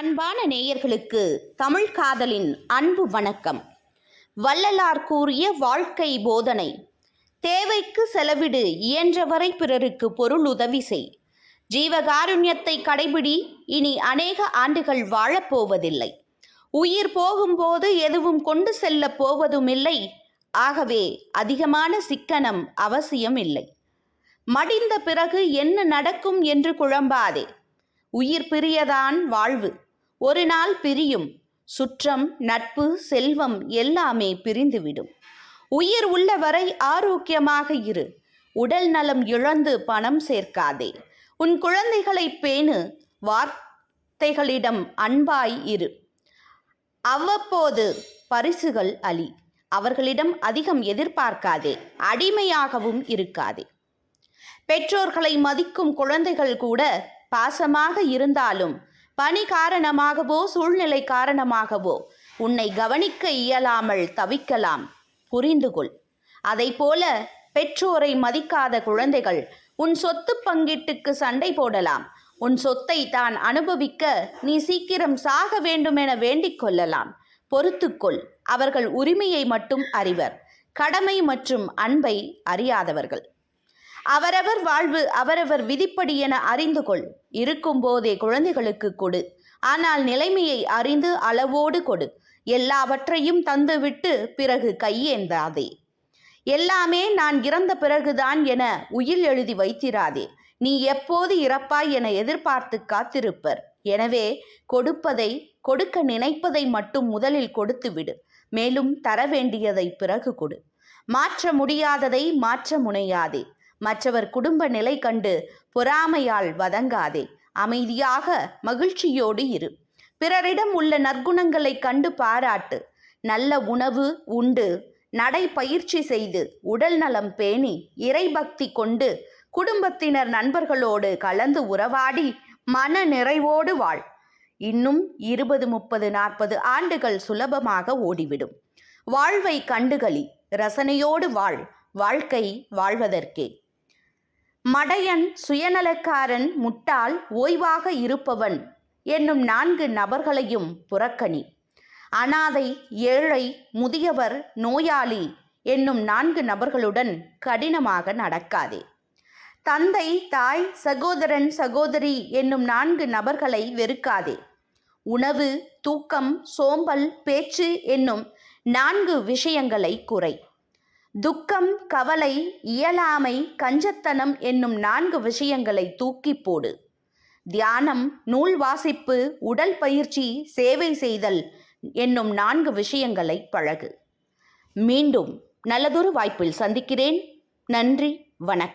அன்பான நேயர்களுக்கு தமிழ் காதலின் அன்பு வணக்கம். வள்ளலார் கூறிய வாழ்க்கை போதனை தேவைக்கு செலவிடு இயன்றவரை பிறருக்கு பொருள் உதவி செய். ஜீவகாருண்யத்தை கடைபிடி இனி அநேக ஆண்டுகள் வாழப்போவதில்லை உயிர் போகும்போது எதுவும் கொண்டு செல்லப் போவதுமில்லை. ஆகவே அதிகமான சிக்கனம் அவசியம் இல்லை மடிந்த பிறகு என்ன நடக்கும் என்று குழம்பாதே. உயிர் பிரியதான் வாழ்வு. ஒரு நாள் பிரியும். சுற்றம் நட்பு செல்வம் எல்லாமே பிரிந்துவிடும். உயிர் உள்ள வரை ஆரோக்கியமாக இரு. உடல் நலம் இழந்து பணம் சேர்க்காதே. உன் குழந்தைகளை பேணு. வார்த்தைகளிடம் அன்பாய் இரு. அவ்வப்போது பரிசுகள் அலி. அவர்களிடம் அதிகம் எதிர்பார்க்காதே. அடிமையாகவும் இருக்காதே. பெற்றோர்களை மதிக்கும் குழந்தைகள் கூட பாசமாக இருந்தாலும் பணி காரணமாகவோ சூழ்நிலை காரணமாகவோ உன்னை கவனிக்க இயலாமல் தவிக்கலாம். புரிந்து கொள் அதைப்போல பெற்றோரை மதிக்காத குழந்தைகள் உன் சொத்து பங்கீட்டுக்கு சண்டை போடலாம். உன் சொத்தை தான் அனுபவிக்க நீ சீக்கிரம் சாக வேண்டுமென வேண்டிக் கொள்ளலாம். பொறுத்துக்கொள். அவர்கள் உரிமையை மட்டும் அறிவர். கடமை மற்றும் அன்பை அறியாதவர்கள். அவரவர் வாழ்வு அவரவர் விதிப்படி என அறிந்து கொள். இருக்கும் போதே குழந்தைகளுக்கு கொடு. ஆனால் நிலைமையை அறிந்து அளவோடு கொடு. எல்லாவற்றையும் தந்துவிட்டு பிறகு கையேந்தாதே. எல்லாமே நான் இறந்த பிறகுதான் என உயில் எழுதி வைத்திராதே. நீ எப்போது இறப்பாய் என எதிர்பார்த்து காத்திருப்பர். எனவே கொடுப்பதை கொடுக்க நினைப்பதை மட்டும் முதலில் கொடுத்துவிடு. மேலும் தர வேண்டியதை பிறகு கொடு. மாற்ற முடியாததை மாற்ற முனையாதே. மற்றவர் குடும்ப நிலை கண்டு பொறாமையால் வதங்காதே. அமைதியாக மகிழ்ச்சியோடு இரு. பிறரிடம் உள்ள நற்குணங்களை கண்டு பாராட்டு. நல்ல உணவு உண்டு. நடை பயிற்சி செய்து. உடல் நலம் பேணி. இறைபக்தி கொண்டு. குடும்பத்தினர் நண்பர்களோடு கலந்து உறவாடி. மன நிறைவோடு வாழ். இன்னும் இருபது முப்பது நாற்பது ஆண்டுகள் சுலபமாக ஓடிவிடும். வாழ்வை கண்டுகளி. ரசனையோடு வாழ். வாழ்க்கை வாழ்வதற்கே. மடையன் சுயநலக்காரன் முட்டாள் ஓய்வாக இருப்பவன் என்னும் நான்கு நபர்களையும் புறக்கணி. அனாதை ஏழை முதியவர் நோயாளி என்னும் நான்கு நபர்களுடன் கடினமாக நடக்காதே. தந்தை தாய் சகோதரன் சகோதரி என்னும் நான்கு நபர்களை வெறுக்காதே. உணவு தூக்கம் சோம்பல் பேச்சு என்னும் நான்கு விஷயங்களை குறை. துக்கம் கவலை இயலாமை கஞ்சத்தனம் என்னும் நான்கு விஷயங்களை தூக்கி போடு. தியானம் நூல் வாசிப்பு உடல் பயிற்சி சேவை செய்தல் என்னும் நான்கு விஷயங்களை பழகு. மீண்டும் நல்லதொரு வாய்ப்பில் சந்திக்கிறேன். நன்றி வணக்கம்.